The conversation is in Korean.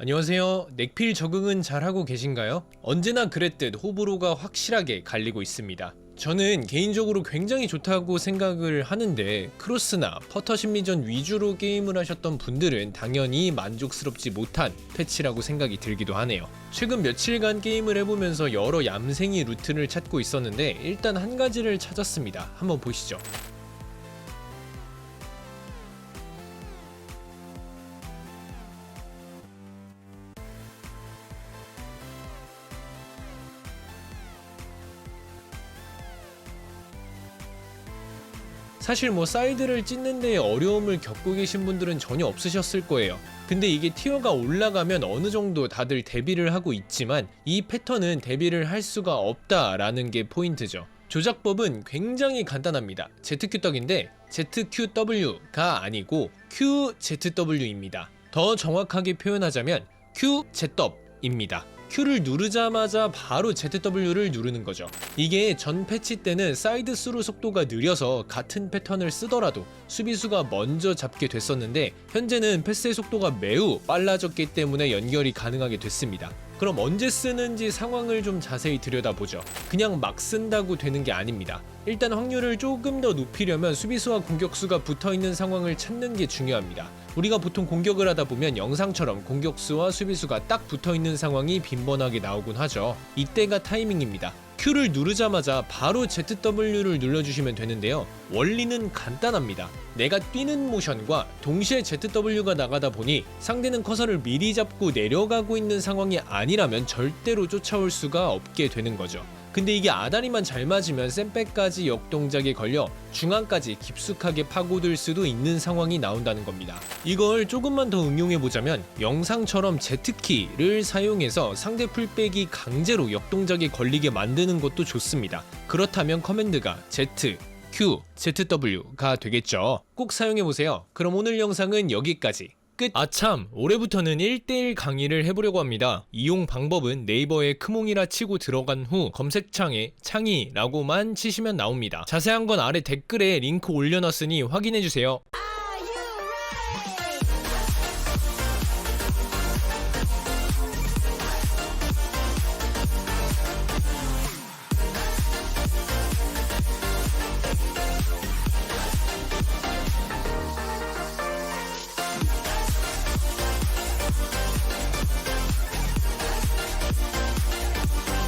안녕하세요. 넥필 적응은 잘하고 계신가요? 언제나 그랬듯 호불호가 확실하게 갈리고 있습니다. 저는 개인적으로 굉장히 좋다고 생각을 하는데 크로스나 퍼터 심리전 위주로 게임을 하셨던 분들은 당연히 만족스럽지 못한 패치라고 생각이 들기도 하네요. 최근 며칠간 게임을 해보면서 여러 얌생이 루트를 찾고 있었는데 일단 한 가지를 찾았습니다. 한번 보시죠. 사실 뭐 사이드를 찢는 데 어려움을 겪고 계신 분들은 전혀 없으셨을 거예요. 근데 이게 티어가 올라가면 어느 정도 다들 대비를 하고 있지만 이 패턴은 대비를 할 수가 없다라는 게 포인트죠. 조작법은 굉장히 간단합니다. ZQ 떡인데 ZQW가 아니고 QZW입니다. 더 정확하게 표현하자면 QZW입니다. Q를 누르자마자 바로 ZW를 누르는 거죠. 이게 전 패치 때는 사이드 스루 속도가 느려서 같은 패턴을 쓰더라도 수비수가 먼저 잡게 됐었는데 현재는 패스의 속도가 매우 빨라졌기 때문에 연결이 가능하게 됐습니다. 그럼 언제 쓰는지 상황을 좀 자세히 들여다보죠. 그냥 막 쓴다고 되는 게 아닙니다. 일단 확률을 조금 더 높이려면 수비수와 공격수가 붙어 있는 상황을 찾는 게 중요합니다. 우리가 보통 공격을 하다 보면 영상처럼 공격수와 수비수가 딱 붙어 있는 상황이 빈번하게 나오곤 하죠. 이때가 타이밍입니다. Q를 누르자마자 바로 ZW를 눌러주시면 되는데요. 원리는 간단합니다. 내가 뛰는 모션과 동시에 ZW가 나가다 보니 상대는 커서를 미리 잡고 내려가고 있는 상황이 아니라면 절대로 쫓아올 수가 없게 되는 거죠. 근데 이게 아다리만 잘 맞으면 샌백까지 역동작에 걸려 중앙까지 깊숙하게 파고들 수도 있는 상황이 나온다는 겁니다. 이걸 조금만 더 응용해 보자면 영상처럼 Z키를 사용해서 상대 풀백이 강제로 역동작에 걸리게 만드는 것도 좋습니다. 그렇다면 커맨드가 Z, Q, ZW가 되겠죠. 꼭 사용해 보세요. 그럼 오늘 영상은 여기까지. 끝. 아참, 올해부터는 1대1 강의를 해보려고 합니다. 이용 방법은 네이버에 크몽이라 치고 들어간 후 검색창에 창의라고만 치시면 나옵니다. 자세한 건 아래 댓글에 링크 올려놨으니 확인해주세요.